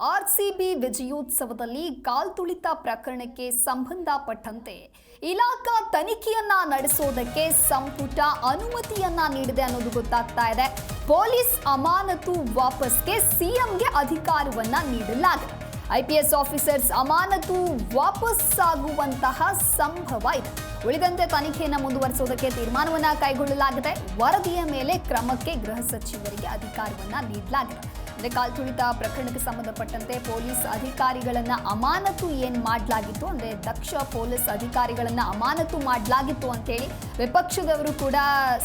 RCB ವಿಜಯೋತ್ಸವದಲ್ಲಿ ಕಾಲ್ತುಳಿತ ಪ್ರಕರಣಕ್ಕೆ ಸಂಬಂಧಪಟ್ಟಂತೆ ಇಲಾಖಾ ತನಿಖೆಯನ್ನ ನಡೆಸೋದಕ್ಕೆ ಸಂಪುಟ ಅನುಮತಿಯನ್ನ ನೀಡಿದೆ ಅನ್ನೋದು ಗೊತ್ತಾಗ್ತಾ ಇದೆ. ಪೊಲೀಸ್ ಅಮಾನತು ವಾಪಸ್ಗೆ ಸಿಎಂಗೆ ಅಧಿಕಾರವನ್ನ ನೀಡಲಾಗಿದೆ. ಐಪಿಎಸ್ ಆಫೀಸರ್ಸ್ ಅಮಾನತು ವಾಪಸ್ ಆಗುವಂತಹ ಸಂಭವ ಇದೆ. ಉಳಿದಂತೆ ತನಿಖೆಯನ್ನು ಮುಂದುವರಿಸುವುದಕ್ಕೆ ತೀರ್ಮಾನವನ್ನು ಕೈಗೊಳ್ಳಲಾಗಿದೆ. ವರದಿಯ ಮೇಲೆ ಕ್ರಮಕ್ಕೆ ಗೃಹ ಸಚಿವರಿಗೆ ಅಧಿಕಾರವನ್ನ ನೀಡಲಾಗಿದೆ. ಅಂದ್ರೆ ಕಾಲ್ತುಳಿತ ಪ್ರಕರಣಕ್ಕೆ ಸಂಬಂಧಪಟ್ಟಂತೆ ಪೊಲೀಸ್ ಅಧಿಕಾರಿಗಳನ್ನು ಅಮಾನತು ಏನ್ ಮಾಡಲಾಗಿತ್ತು? ಅಂದ್ರೆ ದಕ್ಷ ಪೊಲೀಸ್ ಅಧಿಕಾರಿಗಳನ್ನು ಅಮಾನತು ಮಾಡಲಾಗಿತ್ತು ಅಂತೇಳಿ ವಿಪಕ್ಷದವರು ಕೂಡ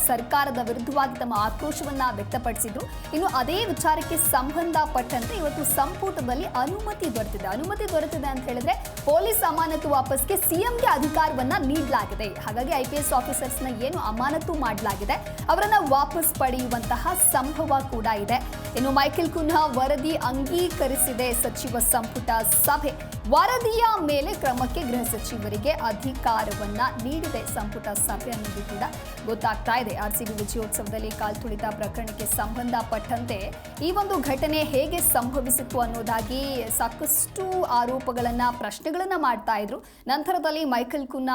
ಸರ್ಕಾರದ ವಿರುದ್ಧವಾಗಿ ತಮ್ಮ ಆಕ್ರೋಶವನ್ನು ವ್ಯಕ್ತಪಡಿಸಿದ್ರು. ಇನ್ನು ಅದೇ ವಿಚಾರಕ್ಕೆ ಸಂಬಂಧಪಟ್ಟಂತೆ ಇವತ್ತು ಸಂಪುಟದಲ್ಲಿ ಅನುಮತಿ ದೊರೆತಿದೆ. ಅನುಮತಿ ದೊರೆತಿದೆ ಅಂತ ಹೇಳಿದ್ರೆ ಪೊಲೀಸ್ ಅಮಾನತು ವಾಪಸ್ಗೆ ಸಿಎಂಗೆ ಅಧಿಕಾರವನ್ನ ನೀಡಲಾಗಿದೆ. ಹಾಗಾಗಿ ಐ ಪಿ ಎಸ್ ಆಫೀಸರ್ಸ್ನ ಏನು ಅಮಾನತು ಮಾಡಲಾಗಿದೆ, ಅವರನ್ನು ವಾಪಸ್ ಪಡೆಯುವಂತಹ ಸಂಭವ ಕೂಡ ಇದೆ. ಇನ್ನು ಮೈಕೆಲ್ ಕುನ್ಹಾ ವರದಿ ಅಂಗೀಕರಿಸಿದೆ ಸಚಿವ ಸಂಪುಟ ಸಭೆ. ವರದಿಯ ಮೇಲೆ ಕ್ರಮಕ್ಕೆ ಗೃಹ ಸಚಿವರಿಗೆ ಅಧಿಕಾರವನ್ನ ನೀಡಿದೆ. ಸಂಪುಟ ಸಭೆ ಅನ್ನೋದು ಕೂಡ ಗೊತ್ತಾಗ್ತಾ ಇದೆ. ಆರ್ಸಿಬಿ ವಿಜಯೋತ್ಸವದಲ್ಲಿ ಕಾಲ್ತುಳಿತ ಪ್ರಕರಣಕ್ಕೆ ಸಂಬಂಧಪಟ್ಟಂತೆ ಈ ಒಂದು ಘಟನೆ ಹೇಗೆ ಸಂಭವಿಸಿತು ಅನ್ನೋದಾಗಿ ಸಾಕಷ್ಟು ಆರೋಪಗಳನ್ನ, ಪ್ರಶ್ನೆಗಳನ್ನ ಮಾಡ್ತಾ ಇದ್ರು. ನಂತರದಲ್ಲಿ ಮೈಕಲ್ ಕುನ್ನ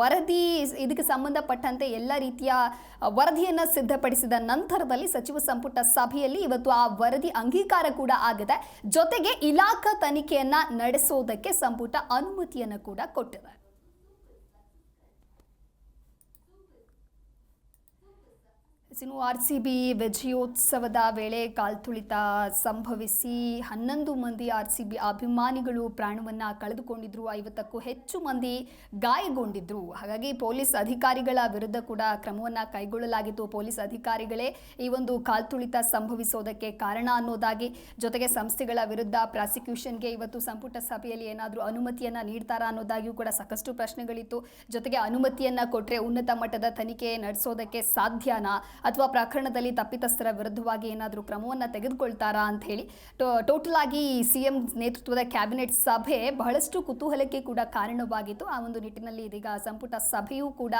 ವರದಿ ಇದಕ್ಕೆ ಸಂಬಂಧಪಟ್ಟಂತೆ ಎಲ್ಲ ರೀತಿಯ ವರದಿಯನ್ನ ಸಿದ್ಧಪಡಿಸಿದ ನಂತರದಲ್ಲಿ ಸಚಿವ ಸಂಪುಟ ಸಭೆಯಲ್ಲಿ ಇವತ್ತು ಆ ವರದಿ ಅಂಗೀಕಾರ ಕೂಡ ಆಗಿದೆ. ಜೊತೆಗೆ ಇಲಾಖಾ ತನಿಖೆಯನ್ನ ನಡೆಸೋದಕ್ಕೆ ಸಂಪುಟ ಅನುಮತಿಯನ್ನು ಕೂಡ ಕೊಟ್ಟಿದೆ ಇನ್ನು ಆರ್ ಸಿ ಬಿ ವಿಜಯೋತ್ಸವದ ವೇಳೆ ಕಾಲ್ತುಳಿತ ಸಂಭವಿಸಿ ಹನ್ನೊಂದು ಮಂದಿ ಆರ್ ಸಿ ಬಿ ಅಭಿಮಾನಿಗಳು ಪ್ರಾಣವನ್ನು ಕಳೆದುಕೊಂಡಿದ್ರು, ಐವತ್ತಕ್ಕೂ ಹೆಚ್ಚು ಮಂದಿ ಗಾಯಗೊಂಡಿದ್ರು. ಹಾಗಾಗಿ ಪೊಲೀಸ್ ಅಧಿಕಾರಿಗಳ ವಿರುದ್ಧ ಕೂಡ ಕ್ರಮವನ್ನು ಕೈಗೊಳ್ಳಲಾಗಿತ್ತು. ಪೊಲೀಸ್ ಅಧಿಕಾರಿಗಳೇ ಈ ಒಂದು ಕಾಲ್ತುಳಿತ ಸಂಭವಿಸೋದಕ್ಕೆ ಕಾರಣ ಅನ್ನೋದಾಗಿ ಜೊತೆಗೆ ಸಂಸ್ಥೆಗಳ ವಿರುದ್ಧ ಪ್ರಾಸಿಕ್ಯೂಷನ್ಗೆ ಇವತ್ತು ಸಂಪುಟ ಸಭೆಯಲ್ಲಿ ಏನಾದರೂ ಅನುಮತಿಯನ್ನು ನೀಡ್ತಾರಾ ಅನ್ನೋದಾಗಿಯೂ ಕೂಡ ಸಾಕಷ್ಟು ಪ್ರಶ್ನೆಗಳಿತ್ತು. ಜೊತೆಗೆ ಅನುಮತಿಯನ್ನು ಕೊಟ್ಟರೆ ಉನ್ನತ ಮಟ್ಟದ ತನಿಖೆ ನಡೆಸೋದಕ್ಕೆ ಸಾಧ್ಯನಾ? ಅಥವಾ ಪ್ರಕರಣದಲ್ಲಿ ತಪ್ಪಿತಸ್ಥರ ವಿರುದ್ಧವಾಗಿ ಏನಾದರೂ ಕ್ರಮವನ್ನು ತೆಗೆದುಕೊಳ್ತಾರಾ ಅಂತ ಹೇಳಿ ಟೋಟಲ್ ಆಗಿ ಸಿಎಂ ನೇತೃತ್ವದ ಕ್ಯಾಬಿನೆಟ್ ಸಭೆ ಬಹಳಷ್ಟು ಕುತೂಹಲಕ್ಕೆ ಕೂಡ ಕಾರಣವಾಗಿತ್ತು. ಆ ಒಂದು ನಿಟ್ಟಿನಲ್ಲಿ ಇದೀಗ ಸಂಪುಟ ಸಭೆಯೂ ಕೂಡ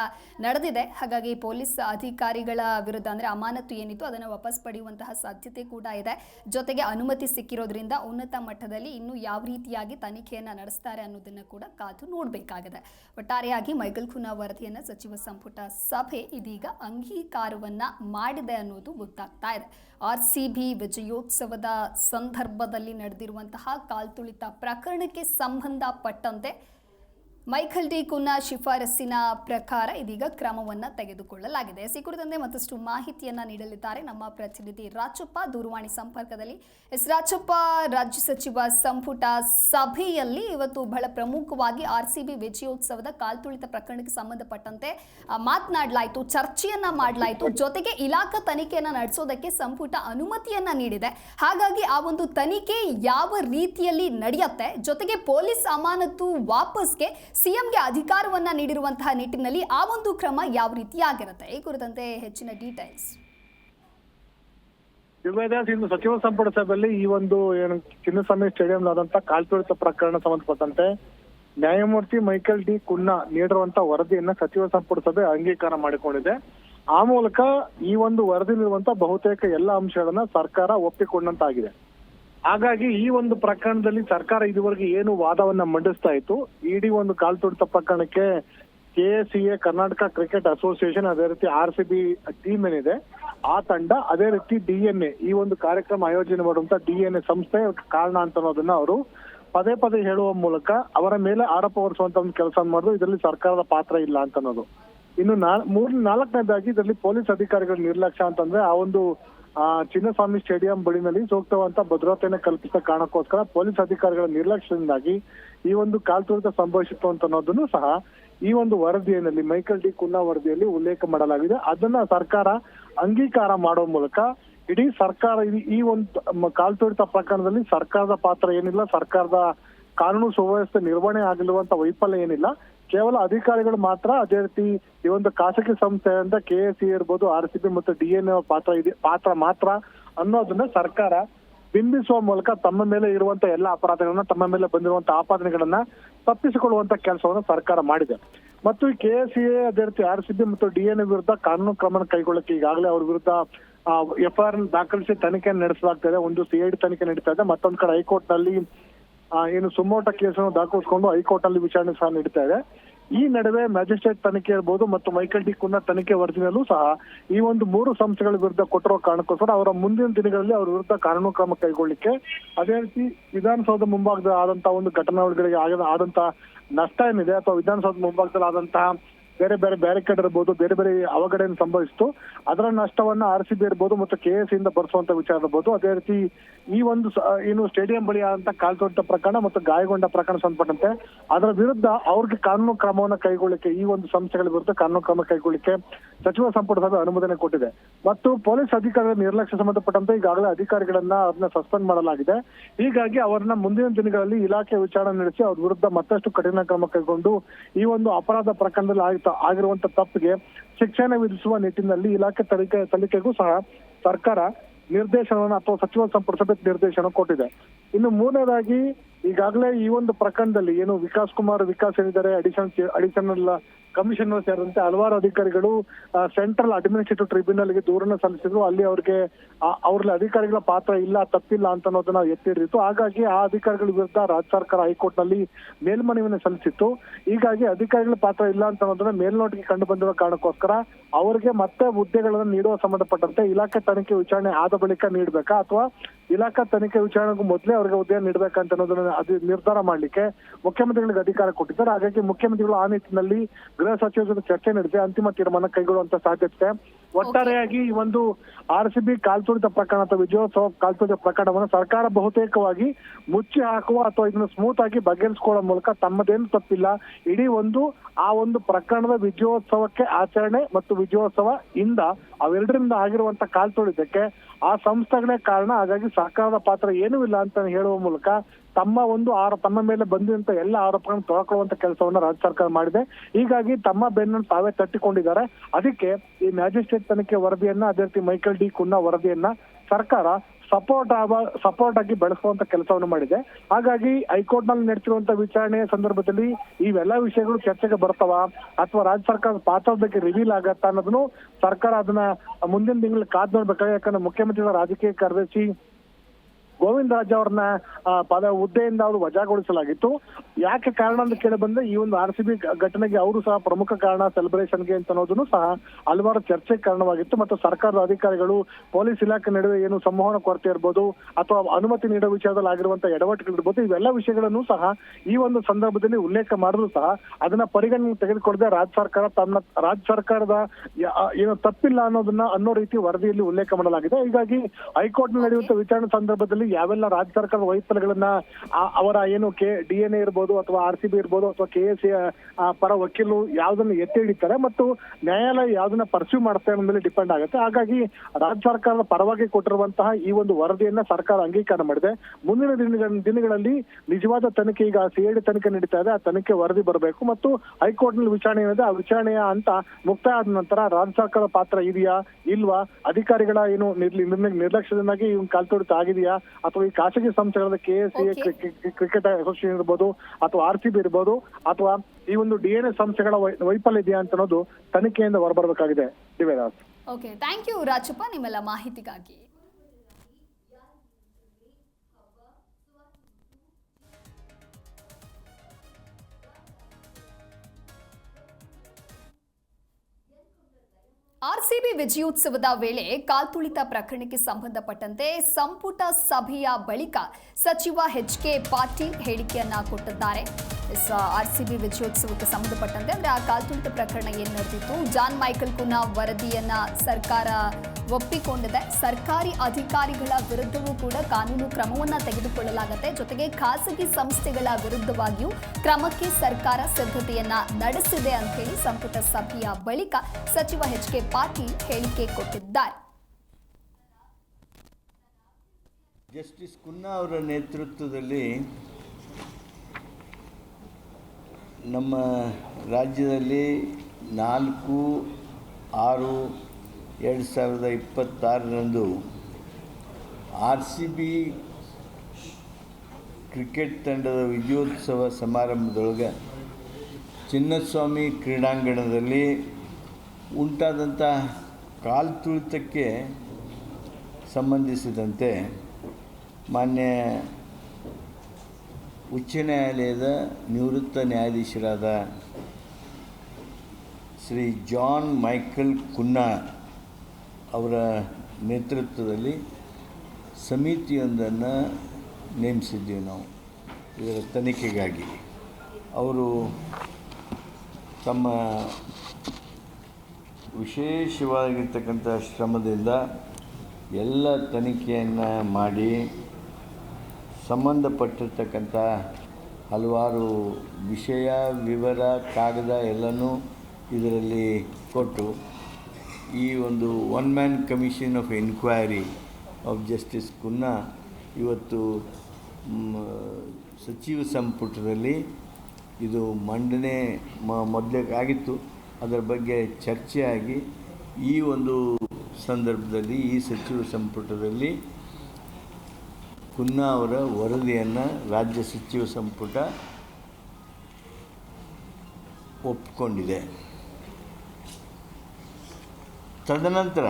ನಡೆದಿದೆ. ಹಾಗಾಗಿ ಪೊಲೀಸ್ ಅಧಿಕಾರಿಗಳ ವಿರುದ್ಧ ಅಂದರೆ ಅಮಾನತು ಏನಿತ್ತು ಅದನ್ನು ವಾಪಸ್ ಪಡೆಯುವಂತಹ ಸಾಧ್ಯತೆ ಕೂಡ ಇದೆ. ಜೊತೆಗೆ ಅನುಮತಿ ಸಿಕ್ಕಿರೋದ್ರಿಂದ ಉನ್ನತ ಮಟ್ಟದಲ್ಲಿ ಇನ್ನೂ ಯಾವ ರೀತಿಯಾಗಿ ತನಿಖೆಯನ್ನು ನಡೆಸ್ತಾರೆ ಅನ್ನೋದನ್ನು ಕೂಡ ಕಾದು ನೋಡಬೇಕಾಗಿದೆ. ಒಟ್ಟಾರೆಯಾಗಿ ಮೈಕಲ್ ಖುನಾ ವರದಿಯನ್ನು ಸಚಿವ ಸಂಪುಟ ಸಭೆ ಇದೀಗ ಅಂಗೀಕಾರವನ್ನ ಮಾಡಿದೆ ಅನ್ನೋದು ಗೊತ್ತಾಗ್ತಾ ಇದೆ. ಆರ್ ಸಿ ಬಿ ವಿಜಯೋತ್ಸವದ ಸಂದರ್ಭದಲ್ಲಿ ನಡೆದಿರುವಂತಹ ಕಾಲ್ತುಳಿತ ಪ್ರಕರಣಕ್ಕೆ ಸಂಬಂಧಪಟ್ಟಂತೆ ಮೈಖಲ್ ಡಿ ಕುನ್ನ ಶಿಫಾರಸ್ಸಿನ ಪ್ರಕಾರ ಇದೀಗ ಕ್ರಮವನ್ನು ತೆಗೆದುಕೊಳ್ಳಲಾಗಿದೆ. ಈ ಕುರಿತಂತೆ ಮತ್ತಷ್ಟು ಮಾಹಿತಿಯನ್ನ ನೀಡಲಿದ್ದಾರೆ ನಮ್ಮ ಪ್ರತಿನಿಧಿ ರಾಚಪ್ಪ ದೂರವಾಣಿ ಸಂಪರ್ಕದಲ್ಲಿ. ಎಸ್ ರಾಚಪ್ಪ ರಾಜ್ಯ ಸಚಿವ ಸಂಪುಟ ಸಭೆಯಲ್ಲಿ ಇವತ್ತು ಬಹಳ ಪ್ರಮುಖವಾಗಿ ಆರ್ ಸಿ ಬಿ ವಿಜಯೋತ್ಸವದ ಕಾಲ್ತುಳಿತ ಪ್ರಕರಣಕ್ಕೆ ಸಂಬಂಧಪಟ್ಟಂತೆ ಮಾತನಾಡಲಾಯಿತು, ಚರ್ಚೆಯನ್ನ ಮಾಡಲಾಯಿತು, ಜೊತೆಗೆ ಇಲಾಖಾ ತನಿಖೆಯನ್ನು ನಡೆಸೋದಕ್ಕೆ ಸಂಪುಟ ಅನುಮತಿಯನ್ನ ನೀಡಿದೆ. ಹಾಗಾಗಿ ಆ ಒಂದು ತನಿಖೆ ಯಾವ ರೀತಿಯಲ್ಲಿ ನಡೆಯುತ್ತೆ, ಜೊತೆಗೆ ಪೊಲೀಸ್ ಅಮಾನತು ವಾಪಸ್ಗೆ ಸಿಎಂಗೆ ಅಧಿಕಾರವನ್ನ ನೀಡಿರುವಂತಹ ನಿಟ್ಟಿನಲ್ಲಿ ಆ ಒಂದು ಕ್ರಮ ಯಾವ ರೀತಿಯಾಗಿರುತ್ತೆ? ಈ ಕುರಿತಂತೆ ಹೆಚ್ಚಿನ ಡೀಟೇಲ್ಸ್ ದಾಸ್ ಇಂದು ಸಚಿವ ಸಂಪುಟ ಸಭೆಯಲ್ಲಿ ಈ ಒಂದು ಏನು ಚಿನ್ನಸ್ವಾಮಿ ಸ್ಟೇಡಿಯಂ ಆದಂತ ಕಾಲ್ಪಿಡಿತ ಪ್ರಕರಣ ಸಂಬಂಧಪಟ್ಟಂತೆ ನ್ಯಾಯಮೂರ್ತಿ ಮೈಕೆಲ್ ಡಿ ಕುನ್ನಾ ನೀಡಿರುವಂತ ವರದಿಯನ್ನ ಸಚಿವ ಸಂಪುಟ ಸಭೆ ಅಂಗೀಕಾರ ಮಾಡಿಕೊಂಡಿದೆ. ಆ ಮೂಲಕ ಈ ಒಂದು ವರದಿಯಲ್ಲಿರುವಂತ ಬಹುತೇಕ ಎಲ್ಲ ಅಂಶಗಳನ್ನ ಸರ್ಕಾರ ಒಪ್ಪಿಕೊಂಡಂತಾಗಿದೆ. ಹಾಗಾಗಿ ಈ ಒಂದು ಪ್ರಕರಣದಲ್ಲಿ ಸರ್ಕಾರ ಇದುವರೆಗೆ ಏನು ವಾದವನ್ನ ಮಂಡಿಸ್ತಾ ಇತ್ತು. ಇಡೀ ಒಂದು ಕಾಲ್ತುಳಿತ ಪ್ರಕರಣಕ್ಕೆ ಕೆಎಸಿಎ ಕರ್ನಾಟಕ ಕ್ರಿಕೆಟ್ ಅಸೋಸಿಯೇಷನ್, ಅದೇ ರೀತಿ ಆರ್ ಸಿ ಬಿ ಟೀಮ್ ಏನಿದೆ, ಆ ತಂಡ, ಅದೇ ರೀತಿ ಡಿಎನ್ಎ ಈ ಒಂದು ಕಾರ್ಯಕ್ರಮ ಆಯೋಜನೆ ಮಾಡುವಂತ ಎ ಸಂಸ್ಥೆ ಕಾರಣ ಅಂತ ಅನ್ನೋದನ್ನ ಅವರು ಪದೇ ಪದೇ ಹೇಳುವ ಮೂಲಕ ಅವರ ಮೇಲೆ ಆರೋಪ ಹೊರಿಸುವಂತ ಒಂದು ಕೆಲಸ ಮಾಡುದು ಇದರಲ್ಲಿ ಸರ್ಕಾರದ ಪಾತ್ರ ಇಲ್ಲ ಅಂತ ಅನ್ನೋದು. ಇನ್ನು ನಾ ಮೂರ್ ನಾಲ್ಕನೇದಾಗಿ ಇದರಲ್ಲಿ ಪೊಲೀಸ್ ಅಧಿಕಾರಿಗಳ ನಿರ್ಲಕ್ಷ್ಯ ಅಂತಂದ್ರೆ ಆ ಒಂದು ಚಿನ್ನಸ್ವಾಮಿ ಸ್ಟೇಡಿಯಂ ಬಳಿನಲ್ಲಿ ಸೂಕ್ತವಂತ ಭದ್ರತೆಯನ್ನು ಕಲ್ಪಿಸಿದ ಕಾರಣಕ್ಕೋಸ್ಕರ ಪೊಲೀಸ್ ಅಧಿಕಾರಿಗಳ ನಿರ್ಲಕ್ಷ್ಯದಿಂದಾಗಿ ಈ ಒಂದು ಕಾಲ್ತುಳಿತ ಸಂಭವಿಸಿತ್ತು ಅಂತ ಅನ್ನೋದನ್ನು ಸಹ ಈ ಒಂದು ವರದಿಯಲ್ಲಿ ಮೈಕಲ್ ಡಿ ಕುನ್ನಾ ವರದಿಯಲ್ಲಿ ಉಲ್ಲೇಖ ಮಾಡಲಾಗಿದೆ. ಅದನ್ನ ಸರ್ಕಾರ ಅಂಗೀಕಾರ ಮಾಡುವ ಮೂಲಕ ಇಡೀ ಸರ್ಕಾರ ಈ- ಒಂದು ಕಾಲ್ತುಳಿತ ಪ್ರಕರಣದಲ್ಲಿ ಸರ್ಕಾರದ ಪಾತ್ರ ಏನಿಲ್ಲ, ಸರ್ಕಾರದ ಕಾನೂನು ಸುವ್ಯವಸ್ಥೆ ನಿರ್ವಹಣೆ ಆಗಿರುವಂತ ವೈಫಲ್ಯ ಏನಿಲ್ಲ ಕೇವಲ ಅಧಿಕಾರಿಗಳು ಮಾತ್ರ ಅದೇ ರೀತಿ ಈ ಒಂದು ಖಾಸಗಿ ಸಂಸ್ಥೆ ಅಂತ ಕೆ ಎಸ್ ಇರ್ಬೋದು, ಆರ್ ಸಿ ಬಿ ಮತ್ತು ಡಿ ಡಿಎನ್ಎ ಪಾತ್ರ ಇದೆ, ಪಾತ್ರ ಮಾತ್ರ ಅನ್ನೋದನ್ನ ಸರ್ಕಾರ ಬಿಂಬಿಸುವ ಮೂಲಕ ತಮ್ಮ ಮೇಲೆ ಇರುವಂತ ಎಲ್ಲ ಅಪರಾಧಗಳನ್ನ, ತಮ್ಮ ಮೇಲೆ ಬಂದಿರುವಂತ ಆಪಾದನೆಗಳನ್ನ ತಪ್ಪಿಸಿಕೊಳ್ಳುವಂತ ಕೆಲಸವನ್ನು ಸರ್ಕಾರ ಮಾಡಿದೆ. ಮತ್ತು ಕೆ ಎಸ್ ಎ ಅದೇ ರೀತಿ ಆರ್ ಸಿ ಬಿ ಮತ್ತು ಡಿಎನ್ಎ ವಿರುದ್ಧ ಕಾನೂನು ಕ್ರಮ ಕೈಗೊಳ್ಳಕ್ಕೆ ಈಗಾಗಲೇ ಅವ್ರ ವಿರುದ್ಧ ಎಫ್ ಐ ಆರ್ ದಾಖಲಿಸಿ ತನಿಖೆ ನಡೆಸಲಾಗ್ತಾ ಇದೆ. ಒಂದು ಸಿ ಐ ಡಿ ತನಿಖೆ ನಡೀತಾ ಇದೆ. ಮತ್ತೊಂದ್ ಕಡೆ ಹೈಕೋರ್ಟ್ನಲ್ಲಿ ಏನು ಸುಮೋಟ ಕೇಸನ್ನು ದಾಖಲಿಸಿಕೊಂಡು ಹೈಕೋರ್ಟ್ ಅಲ್ಲಿ ವಿಚಾರಣೆ ಸಹ ನೀಡ್ತಾ ಇದೆ. ಈ ನಡುವೆ ಮ್ಯಾಜಿಸ್ಟ್ರೇಟ್ ತನಿಖೆ ಇರ್ಬೋದು ಮತ್ತು ಮೈಕಲ್ ಡಿ ಕುನ್ನ ತನಿಖೆ ವರದಿನಲ್ಲೂ ಸಹ ಈ ಒಂದು ಮೂರು ಸಂಸ್ಥೆಗಳ ವಿರುದ್ಧ ಕೊಟ್ಟಿರೋ ಕಾರಣಕ್ಕೋಸ್ಕರ ಅವರ ಮುಂದಿನ ದಿನಗಳಲ್ಲಿ ಅವರ ವಿರುದ್ಧ ಕಾನೂನು ಕ್ರಮ ಕೈಗೊಳ್ಳಿಕ್ಕೆ ಅದೇ ರೀತಿ ವಿಧಾನಸೌಧ ಮುಂಭಾಗದ ಆದಂತಹ ಒಂದು ಘಟನಾವಳಿಗಳಿಗೆ ಆದಂತಹ ನಷ್ಟ ಏನಿದೆ ಅಥವಾ ವಿಧಾನಸೌಧ ಮುಂಭಾಗದಲ್ಲಿ ಆದಂತಹ ಬೇರೆ ಬೇರೆ ಬ್ಯಾರಿಕೇಡ್ ಇರ್ಬೋದು, ಬೇರೆ ಬೇರೆ ಅವಘಡನ ಸಂಭವಿಸಿತು, ಅದರ ನಷ್ಟವನ್ನ ಆರ್ ಸಿ ಬಿ ಇರ್ಬೋದು ಮತ್ತು ಕೆ ಎಸ್ ಇಂದ ಭರಿಸುವಂತ ವಿಚಾರ ಇರ್ಬೋದು. ಅದೇ ರೀತಿ ಈ ಒಂದು ಏನು ಸ್ಟೇಡಿಯಂ ಬಳಿ ಆದಂತ ಕಾಲ್ತೊಟ್ಟ ಪ್ರಕರಣ ಮತ್ತು ಗಾಯಗೊಂಡ ಪ್ರಕರಣ ಸಂಬಂಧಪಟ್ಟಂತೆ ಅದರ ವಿರುದ್ಧ ಅವ್ರಿಗೆ ಕಾನೂನು ಕ್ರಮವನ್ನು ಕೈಗೊಳ್ಳಿಕ್ಕೆ ಈ ಒಂದು ಸಂಸ್ಥೆಗಳ ವಿರುದ್ಧ ಕಾನೂನು ಕ್ರಮ ಕೈಗೊಳ್ಳಿಕ್ಕೆ ಸಚಿವ ಸಂಪುಟ ಸಭೆ ಅನುಮೋದನೆ ಕೊಟ್ಟಿದೆ. ಮತ್ತು ಪೊಲೀಸ್ ಅಧಿಕಾರಿಗಳ ನಿರ್ಲಕ್ಷ್ಯ ಸಂಬಂಧಪಟ್ಟಂತೆ ಈಗಾಗಲೇ ಅಧಿಕಾರಿಗಳನ್ನ ಅದನ್ನ ಸಸ್ಪೆಂಡ್ ಮಾಡಲಾಗಿದೆ. ಹೀಗಾಗಿ ಅವರನ್ನ ಮುಂದಿನ ದಿನಗಳಲ್ಲಿ ಇಲಾಖೆ ವಿಚಾರಣೆ ನಡೆಸಿ ಅವ್ರ ವಿರುದ್ಧ ಮತ್ತಷ್ಟು ಕಠಿಣ ಕ್ರಮ ಕೈಗೊಂಡು ಈ ಒಂದು ಅಪರಾಧ ಪ್ರಕರಣದಲ್ಲಿ ಆಗಿತ ಆಗಿರುವಂತ ತಪ್ಪಿಗೆ ಶಿಕ್ಷಣ ವಿಧಿಸುವ ನಿಟ್ಟಿನಲ್ಲಿ ಇಲಾಖೆ ತನಿಖೆ ತನಿಖೆಗೂ ಸಹ ಸರ್ಕಾರ ನಿರ್ದೇಶನವನ್ನು ಅಥವಾ ಸಚಿವ ಸಂಪುಟ ಸಭೆ ನಿರ್ದೇಶನ ಕೊಟ್ಟಿದೆ. ಇನ್ನು ಮೂರನೇದಾಗಿ ಈಗಾಗಲೇ ಈ ಒಂದು ಪ್ರಕರಣದಲ್ಲಿ ಏನು ವಿಕಾಸ್ ಕುಮಾರ್ ವಿಕಾಸ್ ಏನಿದ್ದಾರೆ, ಅಡಿಷನ್ ಅಡಿಷನಲ್ ಕಮಿಷನರ್ ಸೇರಿದಂತೆ ಹಲವಾರು ಅಧಿಕಾರಿಗಳು ಸೆಂಟ್ರಲ್ ಅಡ್ಮಿನಿಸ್ಟ್ರೇಟಿವ್ ಟ್ರಿಬ್ಯುನಲ್ಗೆ ದೂರನ್ನ ಸಲ್ಲಿಸಿದ್ರು. ಅಲ್ಲಿ ಅವ್ರಿಗೆ ಅವ್ರಲ್ಲಿ ಅಧಿಕಾರಿಗಳ ಪಾತ್ರ ಇಲ್ಲ, ತಪ್ಪಿಲ್ಲ ಅಂತ ಅನ್ನೋದನ್ನ ಎತ್ತಿ ಹಿಡಿದಿತ್ತು ಹಾಗಾಗಿ ಆ ಅಧಿಕಾರಿಗಳ ವಿರುದ್ಧ ರಾಜ್ಯ ಸರ್ಕಾರ ಹೈಕೋರ್ಟ್ನಲ್ಲಿ ಮೇಲ್ಮನವಿಯನ್ನು ಸಲ್ಲಿಸಿತ್ತು. ಹೀಗಾಗಿ ಅಧಿಕಾರಿಗಳ ಪಾತ್ರ ಇಲ್ಲ ಅಂತ ಅನ್ನೋದನ್ನ ಮೇಲ್ನೋಟಿಗೆ ಕಂಡು ಬಂದಿರೋ ಕಾರಣಕ್ಕೋಸ್ಕರ ಅವರಿಗೆ ಮತ್ತೆ ಹುದ್ದೆಗಳನ್ನು ನೀಡುವ ಸಂಬಂಧಪಟ್ಟಂತೆ ಇಲಾಖೆ ತನಿಖೆ ವಿಚಾರಣೆ ಆದ ಬಳಿಕ ನೀಡಬೇಕಾ ಅಥವಾ ಇಲಾಖಾ ತನಿಖೆ ವಿಚಾರಣೆಗೂ ಮೊದಲೇ ಅವರಿಗೆ ಹುದ್ದೆ ನೀಡಬೇಕಂತ ಅನ್ನೋದನ್ನ ಅದು ನಿರ್ಧಾರ ಮಾಡ್ಲಿಕ್ಕೆ ಮುಖ್ಯಮಂತ್ರಿಗಳಿಗೆ ಅಧಿಕಾರ ಕೊಟ್ಟಿದ್ದಾರೆ ಹಾಗಾಗಿ ಮುಖ್ಯಮಂತ್ರಿಗಳು ಆ ನಿಟ್ಟಿನಲ್ಲಿ ಗೃಹ ಸಚಿವರ ಜೊತೆ ಚರ್ಚೆ ನಡೆಸಿ ಅಂತಿಮ ತೀರ್ಮಾನ ಕೈಗೊಳ್ಳುವಂತ ಸಾಧ್ಯತೆ. ಒಟ್ಟಾರೆಯಾಗಿ ಈ ಒಂದು ಆರ್ ಸಿ ಬಿ ಕಾಲ್ತುಳಿತ ಪ್ರಕರಣ ಅಥವಾ ವಿಜಯೋತ್ಸವ ಕಾಲ್ತುಳಿತ ಪ್ರಕರಣವನ್ನು ಸರ್ಕಾರ ಬಹುತೇಕವಾಗಿ ಮುಚ್ಚಿ ಹಾಕುವ ಅಥವಾ ಇದನ್ನು ಸ್ಮೂತ್ ಆಗಿ ಬಗೆಹರಿಸಿಕೊಳ್ಳುವ ಮೂಲಕ ತಮ್ಮದೇನು ತಪ್ಪಿಲ್ಲ. ಇಡೀ ಒಂದು ಆ ಒಂದು ಪ್ರಕರಣದ ವಿಜಯೋತ್ಸವಕ್ಕೆ ಆಚರಣೆ ಮತ್ತು ವಿಜಯೋತ್ಸವ ಇಂದ ಅವೆರಡರಿಂದ ಆಗಿರುವಂತ ಕಾಲ್ತುಳಿತಕ್ಕೆ ಆ ಸಂಸ್ಥೆಗಳೇ ಕಾರಣ. ಹಾಗಾಗಿ ಸರ್ಕಾರದ ಪಾತ್ರ ಏನೂ ಇಲ್ಲ ಅಂತ ಹೇಳುವ ಮೂಲಕ ತಮ್ಮ ಒಂದು ಆರ ತಮ್ಮ ಮೇಲೆ ಬಂದಿರುವಂತ ಎಲ್ಲ ಆರೋಪಗಳನ್ನು ತೊಳಕೊಳ್ಳುವಂತ ಕೆಲಸವನ್ನು ರಾಜ್ಯ ಸರ್ಕಾರ ಮಾಡಿದೆ. ಹೀಗಾಗಿ ತಮ್ಮ ಬೆನ್ನನ್ನು ತಾವೇ ತಟ್ಟಿಕೊಂಡಿದ್ದಾರೆ. ಅದಕ್ಕೆ ಈ ಮ್ಯಾಜಿಸ್ಟ್ರೇಟ್ ತನಿಖೆ ವರದಿಯನ್ನ, ಅದೇ ರೀತಿ ಮೈಕಲ್ ಡಿ ಕುನ್ನ ವರದಿಯನ್ನ ಸರ್ಕಾರ ಸಪೋರ್ಟ್ ಆಗ ಸಪೋರ್ಟ್ ಆಗಿ ಬೆಳೆಸುವಂತ ಕೆಲಸವನ್ನು ಮಾಡಿದೆ. ಹಾಗಾಗಿ ಹೈಕೋರ್ಟ್ನಲ್ಲಿ ನಡೆಸಿರುವಂತಹ ವಿಚಾರಣೆಯ ಸಂದರ್ಭದಲ್ಲಿ ಇವೆಲ್ಲ ವಿಷಯಗಳು ಚರ್ಚೆಗೆ ಬರ್ತಾವ ಅಥವಾ ರಾಜ್ಯ ಸರ್ಕಾರದ ಪಾತ್ರದ ಬಗ್ಗೆ ರಿವೀಲ್ ಆಗತ್ತಾ ಅನ್ನೋದನ್ನು ಸರ್ಕಾರ ಅದನ್ನ ಮುಂದಿನ ತಿಂಗಳು ಕಾದ್ ನೋಡ್ಬೇಕಾಗ ಯಾಕಂದ್ರೆ ಮುಖ್ಯಮಂತ್ರಿಗಳ ರಾಜಕೀಯ ಕಾರ್ಯದರ್ಶಿ ಗೋವಿಂದ ರಾಜ್ ಅವ್ರನ್ನ ಪದ ಹುದ್ದೆಯಿಂದ ಅವರು ವಜಾಗೊಳಿಸಲಾಗಿತ್ತು. ಯಾಕೆ ಕಾರಣ ಅಂತ ಕೇಳಿ ಬಂದ್ರೆ, ಈ ಒಂದು ಆರ್ ಸಿ ಬಿ ಘಟನೆಗೆ ಅವರು ಸಹ ಪ್ರಮುಖ ಕಾರಣ ಸೆಲೆಬ್ರೇಷನ್ಗೆ ಅಂತ ಅನ್ನೋದನ್ನು ಸಹ ಹಲವಾರು ಚರ್ಚೆಗೆ ಕಾರಣವಾಗಿತ್ತು. ಮತ್ತು ಸರ್ಕಾರದ ಅಧಿಕಾರಿಗಳು, ಪೊಲೀಸ್ ಇಲಾಖೆ ನಡುವೆ ಏನು ಸಂವಹನ ಕೊರತೆ ಇರ್ಬೋದು, ಅಥವಾ ಅನುಮತಿ ನೀಡುವ ವಿಚಾರದಲ್ಲಿ ಆಗಿರುವಂತಹ ಎಡವಟ್ಟುಗಳಿರ್ಬೋದು ಇವೆಲ್ಲ ವಿಷಯಗಳನ್ನು ಸಹ ಈ ಒಂದು ಸಂದರ್ಭದಲ್ಲಿ ಉಲ್ಲೇಖ ಮಾಡಿದ್ರು ಸಹ ಅದನ್ನ ಪರಿಗಣನೆ ತೆಗೆದುಕೊಳ್ಳದೆ ರಾಜ್ಯ ಸರ್ಕಾರ ತನ್ನ, ರಾಜ್ಯ ಸರ್ಕಾರದ ಏನು ತಪ್ಪಿಲ್ಲ ಅನ್ನೋದನ್ನ ಅನ್ನೋ ರೀತಿ ವರದಿಯಲ್ಲಿ ಉಲ್ಲೇಖ ಮಾಡಲಾಗಿದೆ. ಹೀಗಾಗಿ ಹೈಕೋರ್ಟ್ ನಡೆಯುವಂತಹ ನಡೆಯುವಂತ ವಿಚಾರಣೆ ಸಂದರ್ಭದಲ್ಲಿ ಯಾವೆಲ್ಲ ರಾಜ್ಯ ಸರ್ಕಾರದ ವೈಫಲ್ಯಗಳನ್ನ ಅವರ ಏನು ಕೆ ಡಿ ಎನ್ ಎ ಇರ್ಬೋದು ಅಥವಾ ಆರ್ ಸಿ ಬಿ ಇರ್ಬೋದು ಅಥವಾ ಕೆ ಎಸ್ ಪರ ವಕೀಲರು ಯಾವ್ದನ್ನ ಎತ್ತಿ ಹಿಡಿತಾರೆ ಮತ್ತು ನ್ಯಾಯಾಲಯ ಯಾವ್ದನ್ನ ಪರ್ಸ್ಯೂ ಮಾಡ್ತಾರೆ ಮೇಲೆ ಡಿಪೆಂಡ್ ಆಗುತ್ತೆ. ಹಾಗಾಗಿ ರಾಜ್ಯ ಸರ್ಕಾರದ ಪರವಾಗಿ ಕೊಟ್ಟಿರುವಂತಹ ಈ ಒಂದು ವರದಿಯನ್ನ ಸರ್ಕಾರ ಅಂಗೀಕಾರ ಮಾಡಿದೆ. ಮುಂದಿನ ದಿನಗಳ, ದಿನಗಳಲ್ಲಿ ನಿಜವಾದ ತನಿಖೆ ಈಗ ಸಿಐಡಿ ತನಿಖೆ ನಡೀತಾ ಇದೆ. ಆ ತನಿಖೆ ವರದಿ ಬರಬೇಕು ಮತ್ತು ಹೈಕೋರ್ಟ್ನಲ್ಲಿ ವಿಚಾರಣೆ ಏನಿದೆ, ಆ ವಿಚಾರಣೆಯ ಅಂತ ಮುಕ್ತಾಯ ಆದ ನಂತರ ರಾಜ್ಯ ಸರ್ಕಾರದ ಪಾತ್ರ ಇದೆಯಾ, ಇಲ್ವಾ, ಅಧಿಕಾರಿಗಳ ಏನು ನಿರ್ಲಕ್ಷ್ಯದಿಂದಾಗಿ ಇವ್ನ ಕಾಲ್ತೊಡಿತ ಆಗಿದೆಯಾ ಅಥವಾ ಈ ಖಾಸಗಿ ಸಂಸ್ಥೆಗಳಾದ K S C cricket association ಇರ್ಬೋದು ಅಥವಾ ಆರ್ ಸಿ ಬಿ ಇರ್ಬೋದು ಅಥವಾ ಈ ಒಂದು ಡಿ ಎನ್ ಎಸ್ ಸಂಸ್ಥೆಗಳ ವೈಫಲ್ಯ ಇದೆಯಾ ಅಂತ ಅನ್ನೋದು ತನಿಖೆಯಿಂದ ಹೊರಬರಬೇಕಾಗಿದೆ. Divyadas. Okay thank you Rajappa ನಿಮ್ಮೆಲ್ಲ ಮಾಹಿತಿಗಾಗಿ. ಆರ್ಸಿಬಿ ವಿಜಯೋತ್ಸವದ ವೇಳೆ ಕಾಲ್ತುಳಿತ ಪ್ರಕರಣಕ್ಕೆ ಸಂಬಂಧಪಟ್ಟಂತೆ ಸಂಪುಟ ಸಭೆಯ ಬಳಿಕ ಸಚಿವ ಎಚ್ ಕೆ ಪಾಟೀಲ್ ಹೇಳಿಕೆಯನ್ನ ಕೊಟ್ಟಿದ್ದಾರೆ. ಆರ್ಸಿಬಿ ವಿಜಯೋತ್ಸವಕ್ಕೆ ಸಂಬಂಧಪಟ್ಟಂತೆ ಅಂದ್ರೆ ಆ ಕಾಲ್ತುಳಿತ ಪ್ರಕರಣ ಏನು ನಡೆದಿತ್ತು? ಜಾನ್ ಮೈಕಲ್ ಕುನ ವರದಿಯನ್ನ ಸರ್ಕಾರ ಒಪ್ಪಿಕೊಂಡಿದೆ. ಸರ್ಕಾರಿ ಅಧಿಕಾರಿಗಳ ವಿರುದ್ಧವೂ ಕೂಡ ಕಾನೂನು ಕ್ರಮವನ್ನ ತೆಗೆದುಕೊಳ್ಳಲಾಗುತ್ತೆ. ಜೊತೆಗೆ ಖಾಸಗಿ ಸಂಸ್ಥೆಗಳ ವಿರುದ್ಧವಾಗಿಯೂ ಕ್ರಮಕ್ಕೆ ಸರ್ಕಾರ ಸಿದ್ಧತೆಯನ್ನ ನಡೆಸಿದೆ ಅಂತ ಹೇಳಿ ಸಂಪುಟ ಸಭೆಯ ಬಳಿಕ ಸಚಿವ ಎಚ್ ಕೆ ಪಾಟೀಲ್ ಹೇಳಿಕೆ ಕೊಟ್ಟಿದ್ದಾರೆ. ಜಸ್ಟಿಸ್ ಕುನ್ನಾ ಅವರ ನೇತೃತ್ವದಲ್ಲಿ ನಮ್ಮ ರಾಜ್ಯದಲ್ಲಿ ನಾಲ್ಕು, ಆರು, ಎರಡು ಸಾವಿರದ ಇಪ್ಪತ್ತಾರರಂದು ಆರ್ ಸಿ ಬಿ ಕ್ರಿಕೆಟ್ ತಂಡದ ವಿಜಯೋತ್ಸವ ಸಮಾರಂಭದೊಳಗೆ ಚಿನ್ನಸ್ವಾಮಿ ಕ್ರೀಡಾಂಗಣದಲ್ಲಿ ಉಂಟಾದಂಥ ಕಾಲ್ತುಳಿತಕ್ಕೆ ಸಂಬಂಧಿಸಿದಂತೆ ಮಾನ್ಯ ಉಚ್ಚ ನ್ಯಾಯಾಲಯದ ನಿವೃತ್ತ ನ್ಯಾಯಾಧೀಶರಾದ ಶ್ರೀ ಜಾನ್ ಮೈಕಲ್ ಕುನ್ನಾ ಅವರ ನೇತೃತ್ವದಲ್ಲಿ ಸಮಿತಿಯೊಂದನ್ನು ನೇಮಿಸಿದ್ದೀವಿ ನಾವು. ಇದರ ತನಿಖೆಗಾಗಿ. ಅವರು ತಮ್ಮ ವಿಶೇಷವಾಗಿರ್ತಕ್ಕಂಥ ಶ್ರಮದಿಂದ ಎಲ್ಲ ತನಿಖೆಯನ್ನು ಮಾಡಿ ಸಂಬಂಧಪಟ್ಟಿರ್ತಕ್ಕಂಥ ಹಲವಾರು ವಿಷಯ, ವಿವರ, ಕಾಗದ ಎಲ್ಲನೂ ಇದರಲ್ಲಿ ಕೊಟ್ಟು ಈ ಒಂದು one man commission of enquiry of justice Cunha ಇವತ್ತು ಸಚಿವ ಸಂಪುಟದಲ್ಲಿ ಇದು ಮಂಡನೆ ಮ ಅದರ ಬಗ್ಗೆ ಚರ್ಚೆಯಾಗಿ ಈ ಒಂದು ಸಂದರ್ಭದಲ್ಲಿ ಈ ಸಚಿವ ಸಂಪುಟದಲ್ಲಿ ಕುನ್ನಾ ಅವರ ವರದಿಯನ್ನು ರಾಜ್ಯ ಸಚಿವ ಸಂಪುಟ ಒಪ್ಪಿಕೊಂಡಿದೆ ತದನಂತರ